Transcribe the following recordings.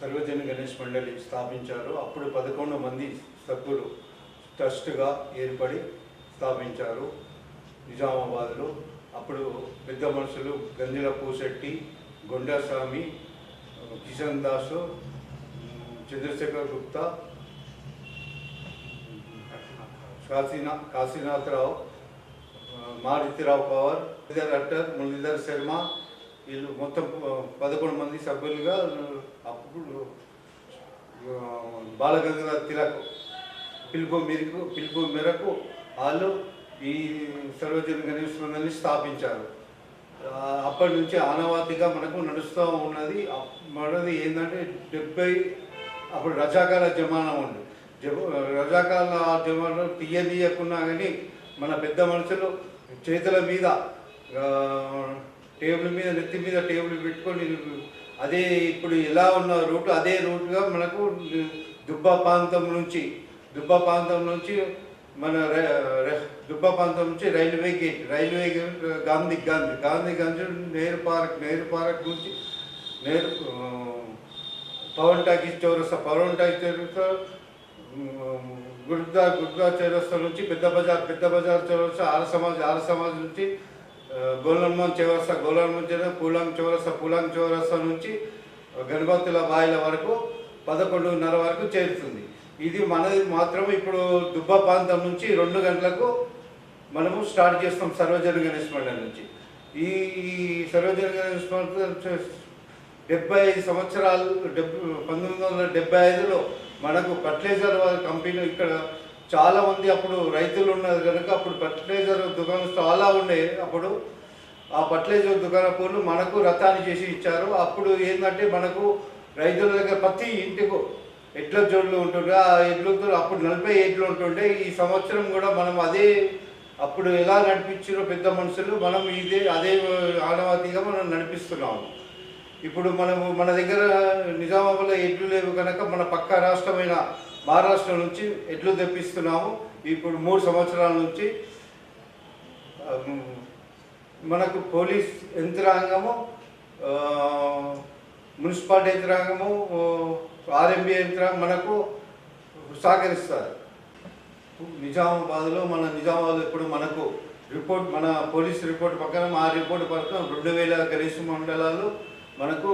సర్వజన గణేష్ మండలి స్థాపించారు. అప్పుడు పదకొండు మంది సభ్యులు ట్రస్ట్గా ఏర్పడి స్థాపించారు నిజామాబాద్లో. అప్పుడు పెద్ద మనుషులు గంజల పూశెట్టి గొండస్వామి కిషన్ దాసు చంద్రశేఖర్ గుప్తా కాశీనా కాశీనాథరావు మారుతిరావు పవర్ మురళీధర్ అట్టర్ మురళీధర్ శర్మ వీళ్ళు మొత్తం పదకొండు మంది సభ్యులుగా అప్పుడు ఆ, బాలగంగాధర తిలక్ పిలుపు మేరకు పిలుపు మేరకు వాళ్ళు ఈ సర్వజన గణేష్ మండలిని స్థాపించారు అప్పటి నుంచి ఆనవాతిగా మనకు నడుస్తూ ఉన్నది. అప్- మనది ఏంటంటే డెబ్బై అప్పుడు రజాకాల జమానా ఉంది. రజాకాల జమానా తీయనీయకున్నా కానీ మన పెద్ద మనుషులు చేతుల మీద టేబుల్ మీద నెత్తి మీద టేబుల్ పెట్టుకొని అదే ఇప్పుడు ఎలా ఉన్న రూట్ అదే రూట్గా మనకు దుబ్బా ప్రాంతం నుంచి దుబ్బా ప్రాంతం నుంచి మన దుబ్బ దుబ్బా ప్రాంతం నుంచి railway gate railway gate Gandhi Gandhi Gandhi Gandhi Nehru park Nehru park నుంచి నెహ్రూ పవన్ టాకీస్ చౌరస్తా పవన్ టాకీస్ చౌరస్తా ఉమ్, గుర్దా గుర్దా చౌరస్తా నుంచి పెద్ద బజార్ పెద్ద బజార్ చౌరస్తా ఆర సమాజ్ ఆర సమాజ్ నుంచి గోలన్మోహన్ గోలన్మన్ చౌరస్తా గోలన్మన్ చౌరస్తా పూలాంగ్ చౌరస్తా పూలాంగ్ చౌరస్తా నుంచి గణపతుల బాయిల వరకు పదకొండున్నర వరకు చేరుతుంది. ఇది మనది మాత్రం ఇప్పుడు దుబ్బ ప్రాంతం నుంచి రెండు గంటలకు మనము స్టార్ట్ చేస్తాం సర్వజన గణేష్ మండలి నుంచి. ఈ ఈ సర్వజన గణేష్ మండలి డెబ్బై ఐదు సంవత్సరాలు డెబ్బై పంతొమ్మిది వందల డెబ్బై ఐదులో మనకు ఫర్టిలైజర్ వాళ్ళ కంపెనీ ఇక్కడ చాలా మంది అప్పుడు రైతులు ఉన్నారు కనుక అప్పుడు ఫర్టిలైజర్ దుకాణం చాలా ఉండే. అప్పుడు ఆ ఫర్టిలైజర్ దుకాణపూర్లు మనకు రథాన్ని చేసి ఇచ్చారు. అప్పుడు ఏంటంటే మనకు రైతుల దగ్గర ప్రతి ఇంటికి ఎడ్ల జోడ్లు ఉంటుండే. ఆ ఎడ్లతో అప్పుడు నలభై ఎడ్లు ఉంటుండే. ఈ సంవత్సరం కూడా మనం అదే అప్పుడు ఎలా నడిపించారో పెద్ద మనుషులు మనం ఇదే అదే ఆనవాతిగా మనం నడిపిస్తున్నాము. ఇప్పుడు మనము మన దగ్గర నిజామాబాద్లో ఎడ్లు లేవు కనుక మన పక్క రాష్ట్రమైన మహారాష్ట్ర నుంచి ఎడ్లు తెప్పిస్తున్నాము. ఇప్పుడు మూడు సంవత్సరాల నుంచి మనకు పోలీస్ యంత్రాంగము మున్సిపాలిటీ యంత్రాంగము ఆర్ఎంబి యంత్రాంగం మనకు సహకరిస్తారు. నిజామాబాద్లో మన నిజామాబాద్ ఇప్పుడు మనకు రిపోర్ట్ మన పోలీస్ రిపోర్ట్ ప్రకారం ఆ రిపోర్ట్ ప్రకారం రెండు వేల గణేష్ మండలాలు మనకు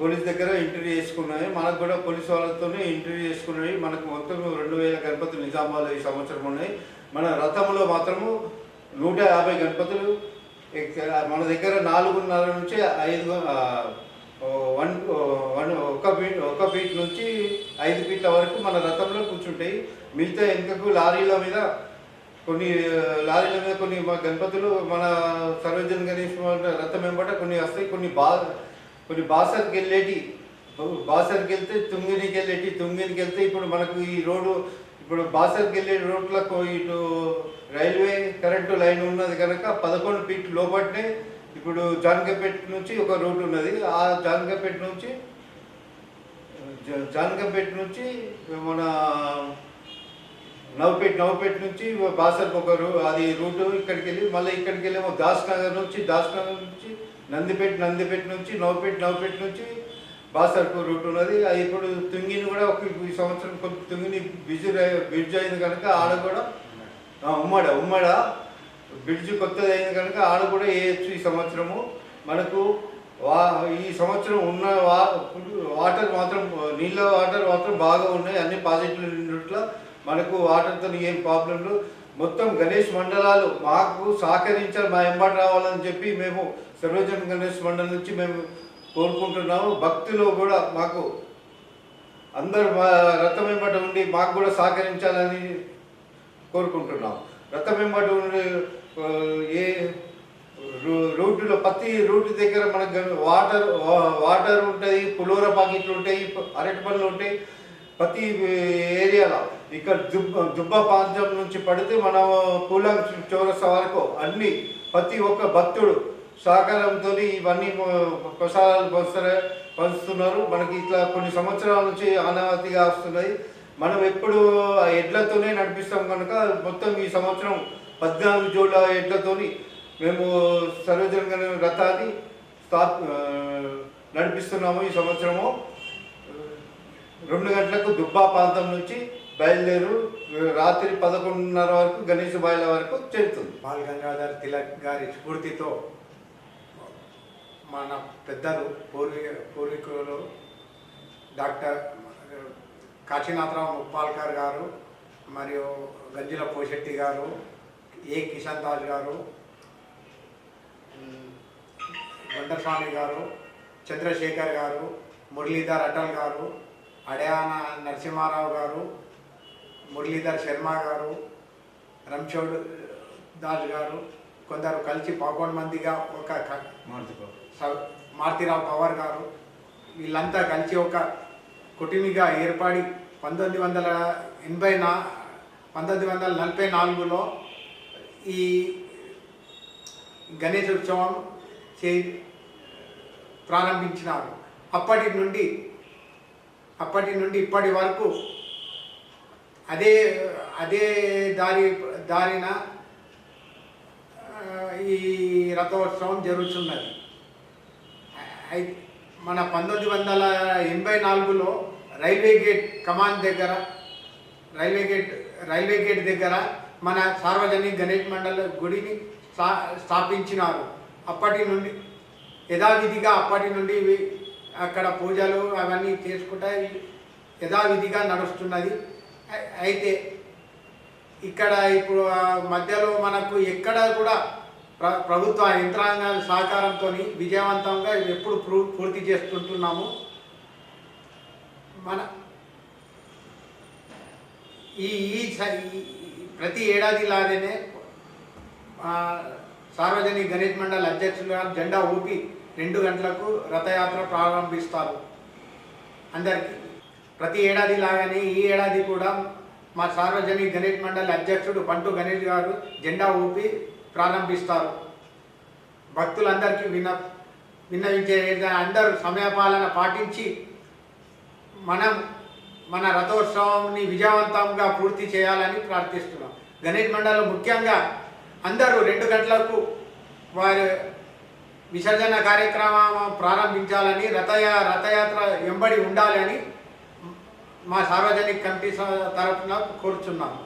పోలీస్ దగ్గర ఇంటర్వ్యూ చేసుకున్నాయి. మనకు కూడా పోలీస్ వాళ్ళతోనే ఇంటర్వ్యూ చేసుకున్నాయి. మనకు మొత్తం రెండు వేల గణపతులు నిజామాబాద్ ఈ సంవత్సరం ఉన్నాయి. మన రథంలో మాత్రము నూట యాభై గణపతులు మన దగ్గర నాలుగున్నర నుంచి ఐదు వన్ వన్ ఒక ఫీట్ ఒక ఫీట్ నుంచి ఐదు ఫీట్ల వరకు మన రథంలో కూర్చుంటాయి. మిగతా వెనుకకు లారీల మీద కొన్ని లారీల మీద కొన్ని మా గణపతులు మన సర్వజన్ గణేష్ రథం వెంబట కొన్ని వస్తాయి. కొన్ని బాగా కొన్ని బాసర్కి వెళ్ళేటి బాసర్కి వెళ్తే తుంగినికి వెళ్ళేటి తుంగినికి వెళ్తే ఇప్పుడు మనకు ఈ రోడ్డు ఇప్పుడు బాసర్కి వెళ్ళే రోడ్లకు ఇటు రైల్వే కరెంటు లైన్ ఉన్నది కనుక పదకొండు ఫీట్ లోపట్నే ఇప్పుడు జానకపేట నుంచి ఒక రోడ్డు ఉన్నది. ఆ జానకపేట నుంచి జ- నుంచి మన నవపేట నవపేట నుంచి బాసర్కి ఒక రూ అది రూటు ఇక్కడికి వెళ్ళి మళ్ళీ ఇక్కడికి వెళ్ళేమో దాస్ నగర్ నుంచి దాస్ నగర్ నుంచి నందిపేట నందిపేట నుంచి నవపేట నవపేట నుంచి బాసర్కు రూట్ ఉన్నది. అది ఇప్పుడు తుంగిని కూడా ఒక ఈ సంవత్సరం కొంచెం తుంగిని బిజీ బ్రిడ్జ్ అయింది కనుక ఆడ కూడా ఉమ్మడ ఉమ్మడ బ్రిడ్జ్ కొత్తది అయింది కనుక ఆడ కూడా వేయచ్చు ఈ సంవత్సరము. మనకు వా ఈ సంవత్సరం ఉన్న వాటర్ మాత్రం నీళ్ళ వాటర్ మాత్రం బాగా ఉన్నాయి. అన్ని పాజిటివ్ ఉన్నట్లు మనకు వాటర్తో ఏం ప్రాబ్లంలు మొత్తం గణేష్ మండలాలు మాకు సహకరించాలి మా ఎంబట రావాలని చెప్పి మేము సర్వజన్ గణేష్ మండలం నుంచి మేము కోరుకుంటున్నాము. భక్తులు కూడా మాకు అందరు మా రథం వెంబట ఉండి మాకు కూడా సహకరించాలని కోరుకుంటున్నాం రథం వెంబట ఉండి ఏ రూ- రూట్లో ప్రతి రూట్ దగ్గర మనకు వాటర్ వాటర్ ఉంటుంది పులోర పాకెట్లు ఉంటాయి అరటి పనులు ఉంటాయి. ప్రతి ఏరియాలో ఇక్కడ దుబ్బ దుబ్బ ప్రాంతం నుంచి పడితే మనం పూలం చౌరస్తా వరకు అన్ని ప్రతి ఒక్క భక్తుడు సహకారంతో ఇవన్నీ ప్రసాదాలు పంచుతారు పంచుతున్నారు మనకి ఇట్లా కొన్ని సంవత్సరాల నుంచి అనామతిగా వస్తున్నాయి. మనం ఎప్పుడు ఆ ఎడ్లతోనే నడిపిస్తాం కనుక మొత్తం ఈ సంవత్సరం పద్నాలుగు జోడ్ల ఎడ్లతోని మేము సర్వజన రథాన్ని స్థా నడిపిస్తున్నాము ఈ సంవత్సరము. రెండు గంటలకు దుబ్బా ప్రాంతం నుంచి బయలుదేరు రాత్రి పదకొండున్నర వరకు గణేష్ బాయిల వరకు చేరుతుంది. బాల్ గంగాధర్ తిలక్ గారి స్ఫూర్తితో మన పెద్దలు పూర్వీ పూర్వీకులు డాక్టర్ కాశీనాథరావు ముప్పాల్కర్ గారు మరియు గంజిల పోషెట్టి గారు ఏ కిషన్ దాస్ గారు ఉమ్, గుండస్వామి గారు చంద్రశేఖర్ గారు మురళీధర్ అటల్ గారు అడయాన నరసింహారావు గారు మురళీధర్ శర్మ గారు రంచోడ్ దాస్ గారు కొందరు కలిసి పదకొండు మందిగా ఒక మారుతిరావు పవార్ గారు వీళ్ళంతా కలిసి ఒక కుటుంబిగా ఏర్పడి పంతొమ్మిది వందల ఎనభై నా పంతొమ్మిది వందల నలభై నాలుగులో ఈ గణేష్ ఉత్సవం చే ప్రారంభించినారు. అప్పటి నుండి అప్పటి నుండి ఇప్పటి వరకు అదే అదే దారి దారిన ఈ రథోత్సవం జరుగుతున్నది. మన పంతొమ్మిది వందల ఎనభై నాలుగులో రైల్వే గేట్ కమాండ్ దగ్గర రైల్వే గేట్ రైల్వే గేట్ దగ్గర మన సార్వజనిక గణేష్ మండల గుడిని స్థా స్థాపించినారు. అప్పటి నుండి యథావిధిగా అప్పటి నుండి అక్కడ పూజలు అవన్నీ చేసుకుంటా యథావిధిగా నడుస్తున్నది. అయితే ఇక్కడ ఇప్పుడు మధ్యలో మనకు ఎక్కడ కూడా ప్ర ప్రభుత్వ యంత్రాంగాల సహకారంతో విజయవంతంగా ఎప్పుడు ప్రూ- పూర్తి చేస్తుంటున్నాము. మన ఈ ఈ స- ఈ- ప్రతి ఏడాది లాగానే సార్వజనిక గణేష్ మండలి అధ్యక్షులుగా జెండా ఊపి రెండు గంటలకు రథయాత్ర ప్రారంభిస్తారు. అందరికీ. ప్రతి ఏడాది లాగానే ఈ ఏడాది కూడా మా సార్వజనిక గణేష్ మండలి అధ్యక్షుడు పంటు గణేష్ గారు జెండా ఊపి ప్రారంభిస్తారు. భక్తులందరికీ విన్న విన్నవించే అందరూ సమయపాలన పాటించి మనం మన రథోత్సవాన్ని విజయవంతంగా పూర్తి చేయాలని ప్రార్థిస్తున్నాం. గణేష్ మండలం ముఖ్యంగా అందరూ రెండు గంటలకు వారి విసర్జన కార్యక్రమం ప్రారంభించాలని రథయ రథయాత్ర ఎంబడి ఉండాలని మా సార్వజనిక కమిటీ తరఫున కోరుచున్నాము.